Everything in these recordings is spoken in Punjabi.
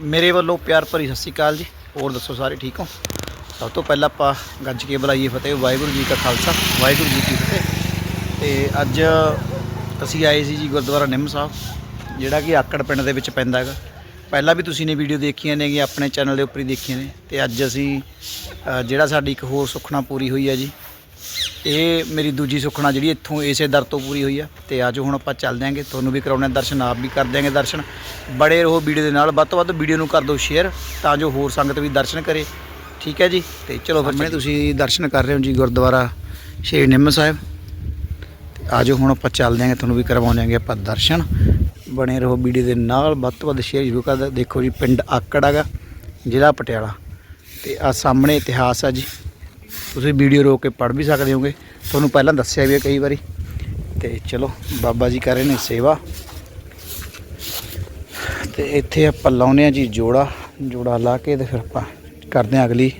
ਮੇਰੇ ਵੱਲੋਂ ਪਿਆਰ ਭਰੀ ਸਤਿ ਸ਼੍ਰੀ ਅਕਾਲ ਜੀ। ਹੋਰ ਦੱਸੋ ਸਾਰੇ ਠੀਕ ਹੋ? ਸਭ ਤੋਂ ਪਹਿਲਾਂ ਆਪਾਂ ਗੱਜ ਕੇ ਬੁਲਾਈਏ ਫਤਿਹ। ਵਾਹਿਗੁਰੂ ਜੀ ਕਾ ਖਾਲਸਾ, ਵਾਹਿਗੁਰੂ ਜੀ ਕੀ ਫਤਿਹ। ਤੇ ਅੱਜ ਅਸੀਂ ਆਏ ਸੀ ਜੀ ਗੁਰਦੁਆਰਾ ਨਿੰਮ ਸਾਹਿਬ, ਜਿਹੜਾ ਕਿ ਆਕੜ ਪਿੰਡ ਦੇ ਵਿੱਚ ਪੈਂਦਾ ਹੈਗਾ। ਪਹਿਲਾਂ ਵੀ ਤੁਸੀਂ ਨੇ ਵੀਡੀਓ ਦੇਖੀਆਂ ਨੇ ਕਿ ਆਪਣੇ ਚੈਨਲ ਦੇ ਉੱਪਰ ਹੀ ਦੇਖੀਆਂ ਨੇ। ਤੇ ਅੱਜ ਅਸੀਂ ਜਿਹੜਾ ਸਾਡੀ ਇੱਕ ਹੋਰ ਸੁਖਣਾ ਪੂਰੀ ਹੋਈ ਹੈ ਜੀ ਇਹ ਮੇਰੀ ਦੂਜੀ ਸੁਖਣਾ ਜਿਹੜੀ ਇੱਥੋਂ ਇਸੇ ਦਰ ਤੋਂ ਪੂਰੀ ਹੋਈ ਆ ਤੇ ਅੱਜ ਹੁਣ ਆਪਾਂ ਚੱਲ ਦਿਆਂਗੇ ਤੁਹਾਨੂੰ ਵੀ ਕਰਾਉਣੇ ਦਰਸ਼ਨ ਆਪ ਵੀ ਕਰ ਦਿਆਂਗੇ ਦਰਸ਼ਨ। ਬੜੇ ਰਹੋ ਵੀਡੀਓ ਦੇ ਨਾਲ ਵੱਧ ਤੋਂ ਵੱਧ ਵੀਡੀਓ ਨੂੰ ਕਰ ਦਿਓ ਸ਼ੇਅਰ ਤਾਂ ਜੋ ਹੋਰ ਸੰਗਤ ਵੀ ਦਰਸ਼ਨ ਕਰੇ। ਠੀਕ ਹੈ ਜੀ? ਤੇ ਚਲੋ ਫਿਰ ਮੈਂ ਤੁਸੀਂ ਦਰਸ਼ਨ ਕਰ ਰਹੇ ਹੋ ਜੀ ਗੁਰਦੁਆਰਾ ਸ਼੍ਰੀ ਨਿੰਮ ਸਾਹਿਬ। ਤੇ ਆਜੋ ਹੁਣ ਆਪਾਂ ਚੱਲ ਦਿਆਂਗੇ ਤੁਹਾਨੂੰ ਵੀ ਕਰਵਾਉਣਾਂਗੇ ਆਪਾਂ ਦਰਸ਼ਨ। ਬਣੇ ਰਹੋ ਵੀਡੀਓ ਦੇ ਨਾਲ ਵੱਧ ਤੋਂ ਵੱਧ ਸ਼ੇਅਰ ਜ਼ਰੂਰ ਕਰ ਦੇਖੋ ਜੀ ਪਿੰਡ ਆਕੜ ਹੈਗਾ ਜ਼ਿਲ੍ਹਾ ਪਟਿਆਲਾ। ਤੇ ਆ ਸਾਹਮਣੇ ਇਤਿਹਾਸ ਆ ਜੀ। ਤੁਸੀਂ ਵੀਡੀਓ ਰੋਕ ਕੇ ਪੜ੍ਹ ਵੀ ਸਕਦੇ ਹੋਗੇ। ਤੁਹਾਨੂੰ ਪਹਿਲਾਂ ਦੱਸਿਆ ਵੀ ਹੈ ਕਈ ਵਾਰੀ। ਤੇ ਚਲੋ, ਬਾਬਾ ਜੀ ਕਰ ਰਹੇ ਨੇ ਸੇਵਾ। ਤੇ ਇੱਥੇ ਆਪਾਂ ਲਾਉਨੇ ਆ ਜੀ ਜੋੜਾ। ਜੋੜਾ ਲਾ ਕੇ ਤੇ ਫਿਰ ਆਪਾਂ ਕਰਦੇ ਆ ਅਗਲੀ।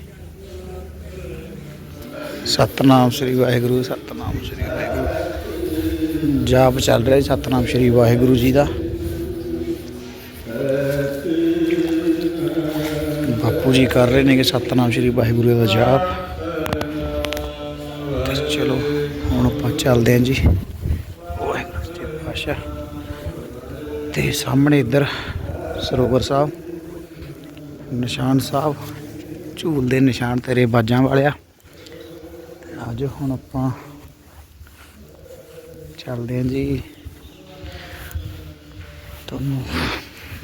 ਸਤਨਾਮ ਸ੍ਰੀ ਵਾਹਿਗੁਰੂ, ਸਤਨਾਮ ਸ੍ਰੀ ਵਾਹਿਗੁਰੂ। ਜਾਪ ਚੱਲ ਰਿਹਾ ਜੀ, ਸਤਨਾਮ ਸ੍ਰੀ ਵਾਹਿਗੁਰੂ ਜੀ ਦਾ। ਬਾਪੂ ਜੀ ਕਰ ਰਹੇ ਨੇ ਕਿ ਸਤਨਾਮ ਸ੍ਰੀ ਵਾਹਿਗੁਰੂ ਦਾ ਜਾਪ। ਚੱਲਦੇ ਹਾਂ ਜੀ। ਵਾਹਿਗੁਰੂ ਜੀ ਪਾਸ਼ਾ ਤੇ ਸਾਹਮਣੇ ਇੱਧਰ ਸਰੋਵਰ ਸਾਹਿਬ, ਨਿਸ਼ਾਨ ਸਾਹਿਬ, ਝੂਲ ਦੇ ਨਿਸ਼ਾਨ ਤੇਰੇ ਬਾਜਾਂ ਵਾਲਿਆ ਅੱਜ ਹੁਣ ਆਪਾਂ ਚੱਲਦੇ ਹਾਂ ਜੀ। ਤੁਹਾਨੂੰ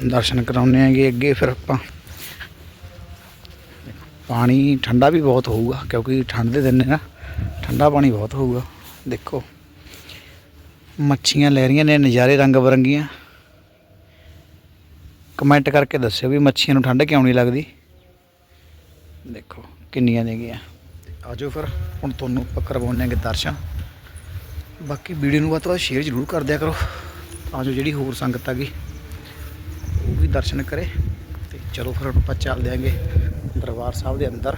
ਦਰਸ਼ਨ ਕਰਾਉਣੇ ਆਂਗੇ ਅੱਗੇ, ਫਿਰ ਆਪਾਂ ਪਾਣੀ ਠੰਡਾ ਵੀ ਬਹੁਤ ਹੋਊਗਾ, ਕਿਉਂਕਿ ਠੰਡ ਦੇ ਦਿਨ ਨੇ ਨਾ, ਠੰਡਾ ਪਾਣੀ ਬਹੁਤ ਹੋਊਗਾ। ਦੇਖੋ, ਮੱਛੀਆਂ ਲੈ ਰਹੀਆਂ ਨੇ, ਨਜ਼ਾਰੇ ਰੰਗ ਬਰੰਗੀਆਂ। ਕਮੈਂਟ ਕਰਕੇ ਦੱਸਿਓ ਵੀ ਮੱਛੀਆਂ ਨੂੰ ਠੰਡ ਕਿਉਂ ਨਹੀਂ ਲੱਗਦੀ? ਦੇਖੋ, ਕਿੰਨੀਆਂ ਨੇਗੀਆਂ ਆਜੋ ਫਿਰ, ਹੁਣ ਤੁਹਾਨੂੰ ਆਪਾਂ ਕਰਵਾਉਣਾਂਗੇ ਦਰਸ਼ਨ। ਬਾਕੀ ਵੀਡੀਓ ਨੂੰ ਵੱਧ ਤੋਂ ਵੱਧ ਸ਼ੇਅਰ ਜ਼ਰੂਰ ਕਰ ਦਿਆ ਕਰੋ। ਤਾਂ ਜੋ ਜਿਹੜੀ ਹੋਰ ਸੰਗਤ ਹੈਗੀ ਉਹ ਵੀ ਦਰਸ਼ਨ ਕਰੇ। ਤੇ ਚਲੋ ਫਿਰ ਆਪਾਂ ਚੱਲਦੇ ਆਂਗੇ ਦਰਬਾਰ ਸਾਹਿਬ ਦੇ ਅੰਦਰ।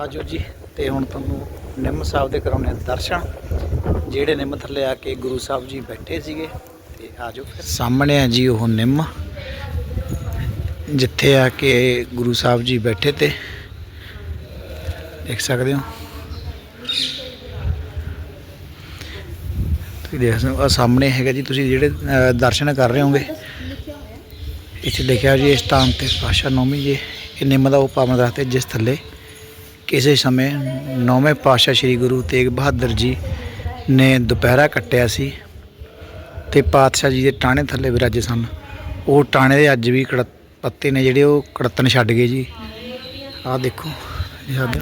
ਆਜੋ ਜੀ। ਤੇ ਹੁਣ ਤੁਹਾਨੂੰ ਨਿੰਮ ਸਾਹਿਬ ਦੇ ਕਰਾਉਣੇ ਦਰਸ਼ਨ, ਜਿਹੜੇ ਨਿੰਮ ਥੱਲੇ ਆ ਕੇ ਗੁਰੂ ਸਾਹਿਬ ਜੀ ਬੈਠੇ ਸੀਗੇ। ਤੇ ਆਜੋ ਫਿਰ। ਸਾਹਮਣੇ ਆ ਜੀ ਉਹ ਨਿੰਮ, ਜਿੱਥੇ ਆ ਕੇ ਗੁਰੂ ਸਾਹਿਬ ਜੀ ਬੈਠੇ ਤੇ। ਦੇਖ ਸਕਦੇ ਹੋ। ਤੁਸੀਂ ਦੇਖ ਸਕਦੇ ਹੋ ਸਾਹਮਣੇ ਹੈਗਾ ਜੀ, ਤੁਸੀਂ ਜਿਹੜੇ ਦਰਸ਼ਨ ਕਰ ਰਹੇ ਹੋਗੇ ਇੱਥੇ ਲਿਖਿਆ ਜੀ ਇਸ ਸਥਾਨ ਤੇ ਪਾਸ਼ਾ ਨੌਵੀਂ ਜੀ, ਇਹ ਨਿੰਮ ਦਾ ਉਹ ਪਾਵਨ ਦਰਖਤ ਹੈ ਜਿਸ ਥੱਲੇ ਕਿਸੇ ਸਮੇਂ ਨੌਵੇਂ ਪਾਤਸ਼ਾਹ ਸ੍ਰੀ ਗੁਰੂ ਤੇਗ ਬਹਾਦਰ ਜੀ ਨੇ ਦੁਪਹਿਰਾ ਕੱਟਿਆ ਸੀ ਤੇ ਪਾਤਸ਼ਾਹ ਜੀ ਦੇ ਟਾਣੇ ਥੱਲੇ ਵਿਰਾਜੇ ਸਨ। ਉਹ ਟਾਣੇ ਦੇ ਅੱਜ ਵੀ ਕੜ ਪੱਤੇ ਨੇ ਜਿਹੜੇ ਉਹ ਕੜਤਨ ਛੱਡ ਗਏ ਜੀ। ਆਹ ਦੇਖੋ ਇਹ ਸਾਡੇ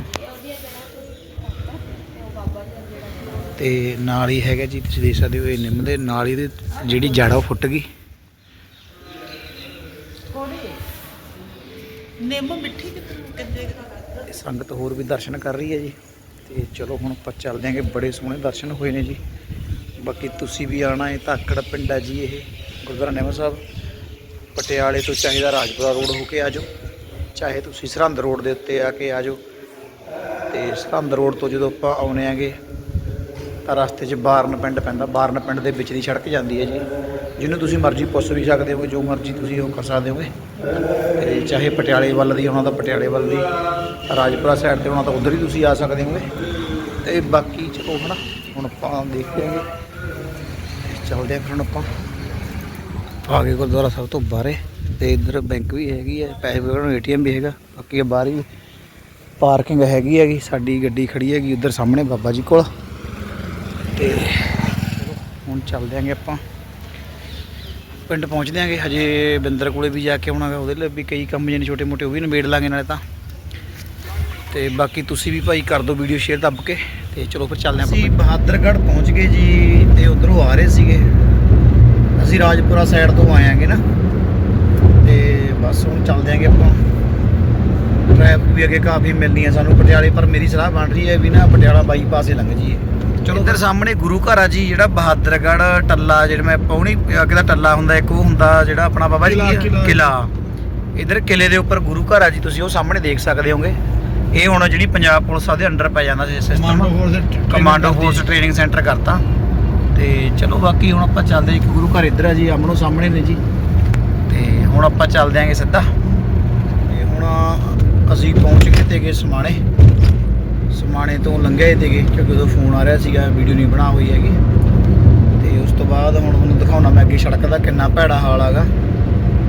ਤੇ ਨਾਲ ਹੀ ਹੈਗਾ ਜੀ, ਤੁਸੀਂ ਦੇਖ ਸਕਦੇ ਹੋ ਇਹ ਨਿੰਮ ਦੇ ਨਾਲ ਹੀ ਇਹਦੇ ਜਿਹੜੀ ਜੜ ਉਹ ਫੁੱਟ ਗਈ। ਨਿੰਮ ਮਿੱਠੀ ਸੰਗਤ ਹੋਰ ਵੀ ਦਰਸ਼ਨ ਕਰ ਰਹੀ ਹੈ ਜੀ। ਤੇ ਚਲੋ ਹੁਣ ਆਪਾਂ ਚੱਲਦੇ ਆਂਗੇ ਬੜੇ ਸੋਹਣੇ ਦਰਸ਼ਨ ਹੋਏ ਨੇ ਜੀ। ਬਾਕੀ ਤੁਸੀਂ ਵੀ ਆਣਾ ਹੈ, ਧਾਕੜ ਪਿੰਡ ਹੈ ਜੀ ਇਹ, ਗੁਰਦੁਆਰਾ ਨਿੰਮ ਸਾਹਿਬ। ਪਟਿਆਲੇ ਤੋਂ ਚਾਹੇ ਤਾਂ ਰਾਜਪੁਰਾ ਰੋਡ ਹੋ ਕੇ ਆਜੋ ਚਾਹੇ ਤੁਸੀਂ ਸਰਹੰਦ ਰੋਡ ਦੇ ਉੱਤੇ ਆ ਕੇ ਆਜੋ ਤੇ ਸਰਹੰਦ ਰੋਡ ਤੋਂ ਜਦੋਂ ਆਪਾਂ ਆਉਨੇ ਆਂਗੇ ਰਸਤੇ 'ਚ ਬਾਰਨ ਪਿੰਡ ਪੈਂਦਾ, ਬਾਰਨ ਪਿੰਡ ਦੇ ਵਿੱਚ ਦੀ ਸੜਕ ਜਾਂਦੀ ਹੈ ਜੀ। ਜਿਹਨੂੰ ਤੁਸੀਂ ਮਰਜ਼ੀ ਪੁੱਛ ਵੀ ਸਕਦੇ ਹੋ ਜੋ ਮਰਜ਼ੀ ਤੁਸੀਂ ਉਹ ਕਰ ਸਕਦੇ ਹੋਗੇ। ਤੇ ਚਾਹੇ ਪਟਿਆਲੇ ਵੱਲ ਦੀ ਆਉਣਾ ਤਾਂ ਪਟਿਆਲੇ ਵੱਲ ਦੀ, ਰਾਜਪੁਰਾ ਸਾਈਡ ਤੇ ਆਉਣਾ ਤਾਂ ਉਧਰ ਹੀ ਤੁਸੀਂ ਆ ਸਕਦੇ ਹੋਗੇ। ਤੇ ਬਾਕੀ ਚਲੋ ਹਨਾ, ਹੁਣ ਆਪਾਂ ਦੇਖਦੇ ਆਂਗੇ ਚੱਲਦੇ ਆ ਫਿਰ ਹੁਣ ਆਪਾਂ। ਆ ਗਏ ਗੁਰਦੁਆਰਾ ਸਾਹਿਬ ਤੋਂ ਬਾਹਰੇ, ਤੇ ਇੱਧਰ ਬੈਂਕ ਵੀ ਹੈਗੀ ਹੈ, ਪੈਸੇ ਵਗੈਰਾ ਨੂੰ ਏਟੀਐਮ ਵੀ ਹੈਗਾ, ਬਾਕੀ ਬਾਹਰ ਹੀ ਪਾਰਕਿੰਗ ਹੈਗੀ ਹੈਗੀ, ਸਾਡੀ ਗੱਡੀ ਖੜੀ ਹੈਗੀ ਉੱਧਰ ਸਾਹਮਣੇ ਬਾਬਾ ਜੀ ਕੋਲ। ਤੇ ਹੁਣ ਚੱਲਦੇ ਆਂਗੇ ਆਪਾਂ। ਪਿੰਡ ਪਹੁੰਚਦੇ ਆਂਗੇ ਹਜੇ ਬਿੰਦਰ ਕੋਲੇ ਵੀ ਜਾ ਕੇ ਆਉਣਾਗਾ ਉਹਦੇ ਲਈ ਵੀ ਕਈ ਕੰਮ ਜਿਹਨੇ ਛੋਟੇ ਮੋਟੇ ਉਹ ਵੀ ਨਿਬੇੜ ਲਾਂਗੇ ਨਾਲੇ ਤਾਂ। ਤੇ ਬਾਕੀ ਤੁਸੀਂ ਵੀ ਭਾਈ ਕਰ ਦਿਓ ਵੀਡੀਓ ਸ਼ੇਅਰ ਦੱਬ ਕੇ ਤੇ ਚਲੋ ਫਿਰ ਚੱਲਦੇ ਆਪਾਂ ਅਸੀਂ ਬਹਾਦਰਗੜ੍ਹ ਪਹੁੰਚ ਗਏ ਜੀ ਤੇ ਉਧਰੋਂ ਆ ਰਹੇ ਸੀਗੇ। ਅਸੀਂ ਰਾਜਪੁਰਾ ਸਾਈਡ ਤੋਂ ਆਏ ਆਂਗੇ ਨਾ। ਤੇ ਬਸ ਹੁਣ ਚੱਲਦੇ ਆਂਗੇ ਆਪਾਂ। ਟ੍ਰੈਫਿਕ ਵੀ ਅੱਗੇ ਕਾਫੀ ਮਿਲਣੀ ਹੈ ਸਾਨੂੰ ਪਟਿਆਲੇ ਪਰ ਮੇਰੀ ਸਲਾਹ ਬਣ ਰਹੀ ਹੈ ਵੀ ਨਾ ਪਟਿਆਲਾ ਬਾਈਪਾਸ ਹੀ ਲੰਘ ਜੀਏ ਚਲੋ। ਇੱਧਰ ਸਾਹਮਣੇ ਗੁਰੂ ਘਰ ਆ ਜੀ ਜਿਹੜਾ ਬਹਾਦਰਗੜ੍ਹ ਟੱਲਾ ਜਿਹੜਾ ਮੈਂ ਪੌਣੀ ਅੱਗੇ ਦਾ ਟੱਲਾ ਹੁੰਦਾ ਇੱਕ ਉਹ ਹੁੰਦਾ ਜਿਹੜਾ ਆਪਣਾ ਬਾਬਾ ਜੀ ਕਿਲ੍ਹਾ- ਕੀ ਆ? ਕਿਲ੍ਹਾ। ਕਿਲ੍ਹਾ। ਇਧਰ ਕਿਲੇ ਦੇ ਉੱਪਰ ਗੁਰੂ ਘਰ ਆ ਜੀ ਤੁਸੀਂ ਉਹ ਸਾਹਮਣੇ ਦੇਖ ਸਕਦੇ ਹੋਗੇ। ਇਹ ਹੁਣ ਜਿਹੜੀ ਪੰਜਾਬ ਪੁਲਿਸ ਆ ਦੇ ਅੰਡਰ ਪੈ ਜਾਂਦਾ ਸੀ system commando force. Training centre ਕਰਤਾ। ਤੇ ਚਲੋ ਬਾਕੀ ਹੁਣ ਆਪਾਂ ਚੱਲਦੇ ਹਾਂ, ਇੱਕ ਗੁਰੂ ਘਰ ਇੱਧਰ ਆ ਜੀ ਆਮਣੋ ਸਾਹਮਣੇ ਨੇ ਜੀ। ਤੇ ਹੁਣ ਆਪਾਂ ਚੱਲਦੇ ਆਂਗੇ ਸਿੱਧਾ। ਤੇ ਹੁਣ ਅਸੀਂ ਪਹੁੰਚ ਗਏ ਤੇਗੇ ਸਮਾਣੇ। ਸਮਾਣੇ ਤੋਂ ਲੰਘੇ ਤੇਗੇ ਕਿਉਂਕਿ ਉਦੋਂ ਫੋਨ ਆ ਰਿਹਾ ਸੀਗਾ ਵੀਡੀਓ ਨਹੀਂ ਬਣਾ ਹੋਈ ਹੈਗੀ। ਤੇ ਉਸ ਤੋਂ ਬਾਅਦ ਹੁਣ ਤੁਹਾਨੂੰ ਦਿਖਾਉਣਾ ਮੈਂ ਅੱਗੇ ਸੜਕ ਦਾ ਕਿੰਨਾ ਭੈੜਾ ਹਾਲ ਹੈਗਾ।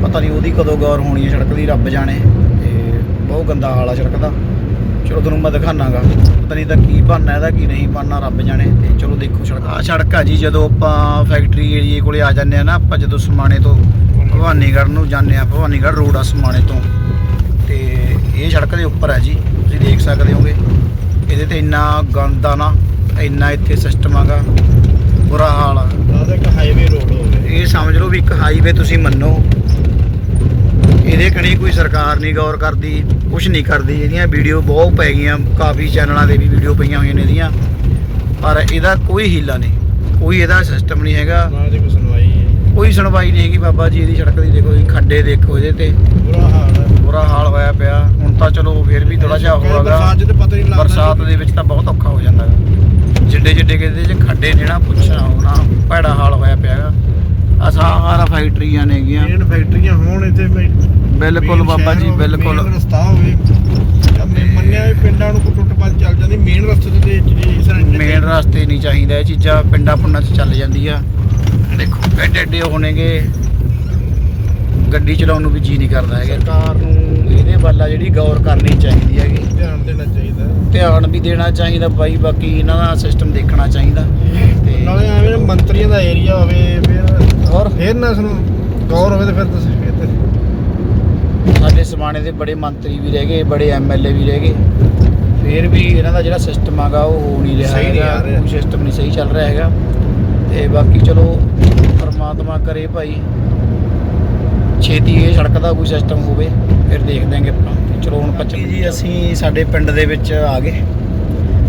ਪਤਾ ਨਹੀਂ ਉਹਦੀ ਕਦੋਂ ਗੌਰ ਹੋਣੀ ਹੈ ਸੜਕ ਦੀ, ਰੱਬ ਜਾਣੇ। ਤੇ ਬਹੁਤ ਗੰਦਾ ਹਾਲ ਆ ਸੜਕ ਦਾ। ਚਲੋ ਤੁਹਾਨੂੰ ਮੈਂ ਦਿਖਾਣਾਗਾ ਪਤਾ ਨਹੀਂ ਤਾਂ ਕੀ ਬਣਨਾ, ਇਹਦਾ ਕੀ ਨਹੀਂ ਬਣਨਾ, ਰੱਬ ਜਾਣੇ। ਤੇ ਚਲੋ ਦੇਖੋ ਸੜਕ ਆ ਸੜਕ ਆ ਜੀ, ਜਦੋਂ ਆਪਾਂ ਫੈਕਟਰੀ ਏਰੀਏ ਕੋਲੇ ਆ ਜਾਂਦੇ ਆ ਨਾ, ਆਪਾਂ ਜਦੋਂ ਸਮਾਣੇ ਤੋਂ ਭਵਾਨੀਗੜ੍ਹ ਨੂੰ ਜਾਂਦੇ ਆ, ਭਵਾਨੀਗੜ੍ਹ ਰੋਡ ਆ ਸਮਾਣੇ ਤੋਂ। ਤੇ ਇਹ ਸੜਕ ਦੇ ਉੱਪਰ ਹੈ ਜੀ, ਤੁਸੀਂ ਦੇਖ ਸਕਦੇ ਹੋਗੇ। ਇਹਦੇ ਤੇ ਇੰਨਾ ਗੰਦਾ ਨਾ ਇੰਨਾ ਇੱਥੇ ਸਿਸਟਮ ਹੈਗਾ ਬੁਰਾ ਹਾਲ ਆ। ਉਹਦਾ ਇੱਕ ਹਾਈਵੇ ਰੋਡ ਹੋਵੇ ਇਹ ਸਮਝ ਲਓ ਵੀ ਇੱਕ ਹਾਈਵੇ ਤੁਸੀਂ ਮੰਨੋ। ਇਹਦੇ ਕਣੀ ਕੋਈ ਸਰਕਾਰ ਨਹੀਂ ਗੌਰ ਕਰਦੀ ਕੁਝ ਨਹੀਂ ਕਰਦੀ। ਇਹਦੀਆਂ ਵੀਡੀਓ ਬਹੁਤ ਪੈ ਗਈਆਂ ਕਾਫੀ ਚੈਨਲਾਂ ਦੇ ਵੀ ਵੀਡੀਓ ਪਈਆਂ ਹੋਈਆਂ ਨੇ ਇਹਦੀਆਂ। ਪਰ ਇਹਦਾ ਕੋਈ ਹੀਲਾ ਨਹੀਂ ਕੋਈ ਇਹਦਾ ਸਿਸਟਮ ਨਹੀਂ ਹੈਗਾ। ਕੋਈ ਸੁਣਵਾਈ ਨਹੀਂ ਹੈਗੀ ਬਾਬਾ ਜੀ ਇਹਦੀ ਸੜਕ ਦੀ ਦੇਖੋ ਜੀ ਖੱਡੇ ਦੇਖੋ ਇਹਦੇ ਤੇ। ਬੁਰਾ ਹਾਲ ਹੈ ਬੁਰਾ ਹਾਲ ਹੋਇਆ ਪਿਆ। ਹੁਣ ਤਾਂ ਚਲੋ ਫੇਰ ਵੀ ਥੋੜਾ ਜਿਹਾ ਹੋਗਾ ਬਰਸਾਤ 'ਚ ਤੇ ਪਤਾ ਹੀ ਨਹੀਂ ਲੱਗਦਾ ਬਰਸਾਤ ਦੇ ਵਿੱਚ ਤਾਂ ਬਹੁਤ ਔਖਾ ਹੋ ਜਾਂਦਾ ਜਿੱਡੇ ਜਿੱਡੇ ਕਿਤੇ ਚ ਖੱਡੇ ਨੇ ਨਾ ਪੁੱਛਣਾ ਹੋਣਾ ਭੈੜਾ ਹਾਲ ਹੋਇਆ ਪਿਆ ਹੈਗਾ। ਆ ਸਾਰਾ ਫੈਕਟਰੀਆਂ ਨੇਗੀਆਂ ਮੇਨ ਫੈਕਟਰੀਆਂ ਹੋਣ ਇੱਥੇ ਬਿਲਕੁਲ ਬਾਬਾ ਜੀ, ਬਿਲਕੁਲ। main ਰਸਤਾ ਹੋਵੇ। ਜਾਂ ਮੈਂ ਮੰਨਿਆ ਵੀ ਪਿੰਡਾਂ ਨੂੰ ਕੋਈ ਟੁੱਟ ਪੱਜ ਚੱਲ ਜਾਂਦੀ। ਮੇਨ ਰਸਤੇ ਤੇ ਮੇਨ ਰਸਤੇ ਨਹੀਂ ਚਾਹੀਦਾ। ਇਹ ਚੀਜ਼ਾਂ ਪਿੰਡਾਂ ਪੁੰਡਾਂ 'ਚ ਚੱਲ ਜਾਂਦੀ ਆ ਦੇਖੋ ਐਡੇ ਐਡੇ ਹੋਣਗੇ ਗੱਡੀ ਚਲਾਉਣ ਨੂੰ ਵੀ ਜੀ ਨਹੀਂ ਕਰਦਾ ਹੈਗਾ। ਸਰਕਾਰ ਨੂੰ ਇਹਦੇ ਵੱਲ ਆ ਜਿਹੜੀ ਗੌਰ ਕਰਨੀ ਚਾਹੀਦੀ ਹੈਗੀ। ਧਿਆਨ ਦੇਣਾ ਚਾਹੀਦਾ। ਧਿਆਨ ਵੀ ਦੇਣਾ ਚਾਹੀਦਾ ਬਾਈ ਬਾਕੀ ਇਹਨਾਂ ਦਾ ਸਿਸਟਮ ਦੇਖਣਾ ਚਾਹੀਦਾ। ਤੇ ਨਾਲੇ ਐਵੇਂ ਨਾ ਮੰਤਰੀਆਂ ਦਾ ਏਰੀਆ ਹੋਵੇ ਫਿਰ ਹੋਰ? ਫਿਰ ਨਾ ਸਾਨੂੰ ਗੌਰ ਹੋਵੇ ਤੇ ਫਿਰ ਤੁਸੀਂ ਸਾਡੇ ਸਮਾਣੇ ਦੇ ਬੜੇ ਮੰਤਰੀ ਵੀ ਰਹਿ ਗਏ ਬੜੇ ਐਮਐਲਏ ਵੀ ਰਹਿ ਗਏ। ਫਿਰ ਵੀ ਇਹਨਾਂ ਦਾ ਜਿਹੜਾ ਸਿਸਟਮ ਹੈਗਾ ਉਹ ਹੋ ਨਹੀਂ ਰਿਹਾ ਸਹੀ ਨਹੀਂ ਹੈਗਾ ਆ ਰਿਹਾ। ਕੋਈ ਸਿਸਟਮ ਨਹੀਂ ਸਹੀ ਚੱਲ ਰਿਹਾ ਹੈਗਾ। ਤੇ ਬਾਕੀ ਚਲੋ ਪਰਮਾਤਮਾ ਕਰੇ ਭਾਈ। ਛੇਤੀ ਇਹ ਸੜਕ ਦਾ ਕੋਈ ਸਿਸਟਮ ਹੋਵੇ ਫਿਰ ਦੇਖ ਦਾਂਗੇ ਆਪਾਂ। ਚਲੋ ਹੁਣ ਪੱਚੀ ਜੀ ਅਸੀਂ ਸਾਡੇ ਪਿੰਡ ਦੇ ਵਿੱਚ ਆ ਗਏ।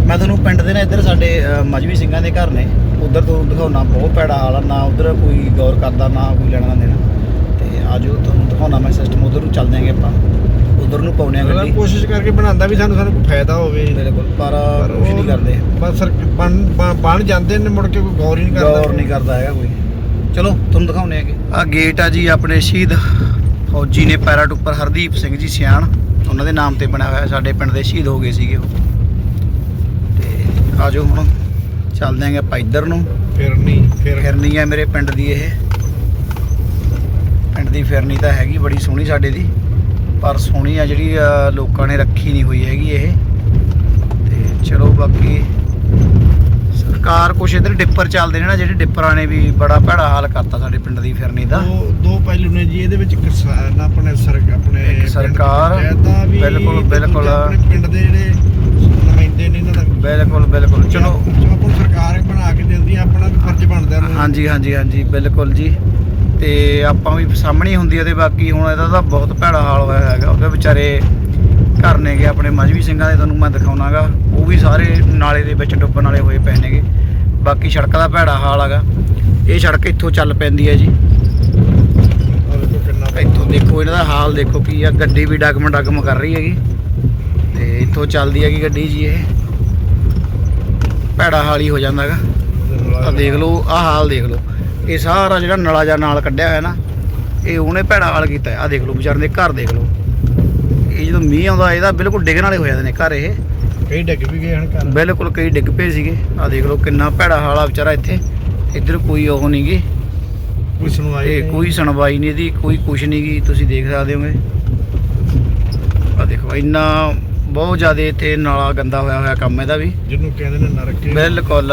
ਮੈਂ ਤੁਹਾਨੂੰ ਪਿੰਡ ਦੇ ਨਾ ਇੱਧਰ ਸਾਡੇ ਅ, ਮਜਬੀ ਸਿੰਘਾਂ ਦੇ ਘਰ ਨੇ। ਉਧਰ ਤੋਂ ਦਿਖਾਉਣਾ ਬਹੁਤ ਭੈੜਾ ਹਾਲ ਆ। ਨਾ ਉਧਰ ਕੋਈ ਗੌਰ ਕਰਦਾ ਨਾ ਕੋਈ ਲੈਣਾ ਦੇਣਾ। ਤੇ ਆਜੋ ਤੁਹਾਨੂੰ ਦਿਖਾਉਣਾ ਮੈਂ ਸਿਸਟਮ ਉਧਰ ਨੂੰ ਚੱਲਦੇ ਆਂਗੇ ਆਪਾਂ। ਉਧਰ ਨੂੰ ਪਾਉਣੇ ਆ ਗੱਡੀ। ਕੋਸ਼ਿਸ਼ ਕਰਕੇ ਬਣਾਉਂਦਾ ਵੀ ਸਾਨੂੰ ਸਾਨੂੰ ਕੋਈ ਫਾਇਦਾ ਹੋਵੇ। ਬਿਲਕੁਲ ਪਰ ਪਰ ਕੁਝ ਨਹੀਂ ਕਰਦੇ। ਬਸ ਸਰ ਬਣ ਬਣ- ਬਣ ਜਾਂਦੇ ਨੇ ਮੁੜ ਕੇ ਕੋਈ ਗੌਰ ਹੀ ਨਹੀਂ ਕਰਦਾ ਗੌਰ ਨਹੀਂ ਕਰਦਾ ਹੈਗਾ ਕੋਈ। ਚਲੋ ਤੁਹਾਨੂੰ ਦਿਖਾਉਣੇ ਆਗੇ। ਆ ਗੇਟ ਆ ਜੀ ਆਪਣੇ ਸ਼ਹੀਦ ਫੌਜੀ ਨੇ ਪੈਰਾਟ ਉੱਪਰ ਹਰਦੀਪ ਸਿੰਘ ਜੀ ਸਿਆਣ। ਉਹਨਾਂ ਦੇ ਨਾਮ ਤੇ ਬਣਿਆ ਹੋਇਆ ਸਾਡੇ ਪਿੰਡ ਦੇ ਸ਼ਹੀਦ ਹੋ ਗਏ ਸੀਗੇ ਉਹ। ਤੇ ਆਜੋ ਹੁਣ ਚੱਲਦੇ ਆਂਗੇ ਆਪਾਂ ਇੱਧਰ ਨੂੰ। ਫਿਰ ਨਹੀਂ ਫਿਰ ਫਿਰਨੀ ਹੈ ਮੇਰੇ ਪਿੰਡ ਦੀ ਇਹ। ਪਿੰਡ ਦੀ ਫਿਰਨੀ ਤਾਂ ਹੈਗੀ ਬੜੀ ਸੋਹਣੀ ਸਾਡੇ ਦੀ। ਪਰ ਸੋਹਣੀ ਆ ਜਿਹੜੀ ਲੋਕਾਂ ਨੇ ਰੱਖੀ ਨਹੀਂ ਹੋਈ ਹੈਗੀ ਇਹ। ਤੇ ਚਲੋ ਬਾਕੀ ਸਰਕਾਰ ਕੁਛ ਇਧਰ ਡਿੱਪਰ ਚੱਲਦੇ ਨੇ ਨਾ ਜਿਹੜੇ ਡਿੱਪਰਾਂ ਨੇ ਵੀ ਬੜਾ ਭੈੜਾ ਹਾਲ ਕਰਤਾ ਸਾਡੇ ਪਿੰਡ ਦੀ ਫਿਰਨੀ ਦਾ। ਦੋ ਦੋ ਪਹਿਲੂ ਨੇ ਜੀ ਇਹਦੇ ਵਿੱਚ ਕਿਸਾਨ ਆਪਣੇ ਸਰ ਆਪਣੇ ਇੱਕ ਸਰਕਾਰ, ਬਿਲਕੁਲ, ਬਿਲਕੁਲ। ਆਪਣੇ ਪਿੰਡ ਦੇ ਜਿਹੜੇ ਨੁਮਾਇੰਦੇ ਨੇ ਇਹਨਾਂ ਦਾ। ਬਿਲਕੁਲ ਬਿਲਕੁਲ। ਚਲੋ ਆਪਾਂ ਸਰਕਾਰ ਬਣਾ ਕੇ ਦਿੰਦੀ ਆਪਣਾ ਵੀ ਫਰਜ਼ ਬਣਦਾ। ਹਾਂਜੀ ਹਾਂਜੀ ਹਾਂਜੀ ਬਿਲਕੁਲ ਜੀ। ਤੇ ਆਪਾਂ ਵੀ ਸਾਹਮਣੇ ਹੁੰਦੀ ਹੈ ਤੇ ਬਾਕੀ ਹੁਣ ਇਹਦਾ ਤਾਂ ਬਹੁਤ ਭੈੜਾ ਹਾਲ ਹੋਇਆ ਹੈਗਾ ਉਹਦੇ ਵਿਚਾਰੇ ਘਰ ਨੇਗੇ ਆਪਣੇ ਮਜਵੀ ਸਿੰਘਾਂ ਦੇ, ਤੁਹਾਨੂੰ ਮੈਂ ਦਿਖਾਉਣਾਗਾ। ਉਹ ਵੀ ਸਾਰੇ ਨਾਲੇ ਦੇ ਵਿੱਚ ਡੁੱਬਣ ਵਾਲੇ ਹੋਏ ਪਏ ਨੇਗੇ। ਬਾਕੀ ਸੜਕ ਦਾ ਭੈੜਾ ਹਾਲ ਹੈਗਾ। ਇਹ ਸੜਕ ਇੱਥੋਂ ਚੱਲ ਪੈਂਦੀ ਹੈ ਜੀ। ਇੱਥੋਂ ਦੇਖੋ, ਇਹਨਾਂ ਦਾ ਹਾਲ ਦੇਖੋ ਕੀ ਆ। ਗੱਡੀ ਵੀ ਡਗਮ ਡਗਮ ਕਰ ਰਹੀ ਹੈਗੀ। ਤੇ ਇੱਥੋਂ ਚੱਲਦੀ ਹੈਗੀ ਗੱਡੀ ਜੀ ਇਹ। ਭੈੜਾ ਹਾਲ ਹੀ ਹੋ ਜਾਂਦਾ ਹੈਗਾ ਆ ਦੇਖ ਲਓ, ਆਹ ਹਾਲ ਦੇਖ ਲਓ। ਇਹ ਸਾਰਾ ਜਿਹੜਾ ਨਲਾ ਜਾਂ ਨਾਲ ਕੱਢਿਆ ਹੋਇਆ ਨਾ, ਇਹ ਉਹਨੇ ਭੈੜਾ ਹਾਲ ਕੀਤਾ ਆ ਦੇਖ ਲਓ, ਵਿਚਾਰੇ ਦੇ ਘਰ ਦੇਖ ਲਓ। ਇਹ ਜਦੋਂ ਮੀਂਹ ਆਉਂਦਾ ਇਹਦਾ ਬਿਲਕੁਲ ਡਿੱਗਣ ਵਾਲੇ ਹੋ ਜਾਂਦੇ ਨੇ ਘਰ ਇਹ। ਕਈ ਡਿੱਗ ਵੀ ਗਏ ਹਨ ਘਰ। ਬਿਲਕੁਲ ਕਈ ਡਿੱਗ ਪਏ ਸੀਗੇ। ਆ ਦੇਖ ਲਓ ਕਿੰਨਾ ਭੈੜਾ ਹਾਲ ਆ ਵਿਚਾਰਾ ਇੱਥੇ। ਇੱਧਰ ਕੋਈ ਉਹ ਨਹੀਂਗੀ ਕੋਈ ਸੁਣਵਾਈ ਇਹ ਨਹੀਂ। ਕੋਈ ਸੁਣਵਾਈ ਨਹੀਂ ਦੀ ਕੋਈ ਕੁਛ ਨਹੀਂ ਗੀ। ਤੁਸੀਂ ਦੇਖ ਸਕਦੇ ਹੋਗੇ। ਆ ਦੇਖੋ ਇੰਨਾ ਬਹੁਤ ਜ਼ਿਆਦਾ ਇੱਥੇ ਨਾਲਾ ਗੰਦਾ ਹੋਇਆ ਹੋਇਆ ਕੰਮ ਇਹਦਾ ਵੀ। ਜਿਹਨੂੰ ਕਹਿੰਦੇ ਨੇ ਨਰਕ। ਬਿਲਕੁਲ।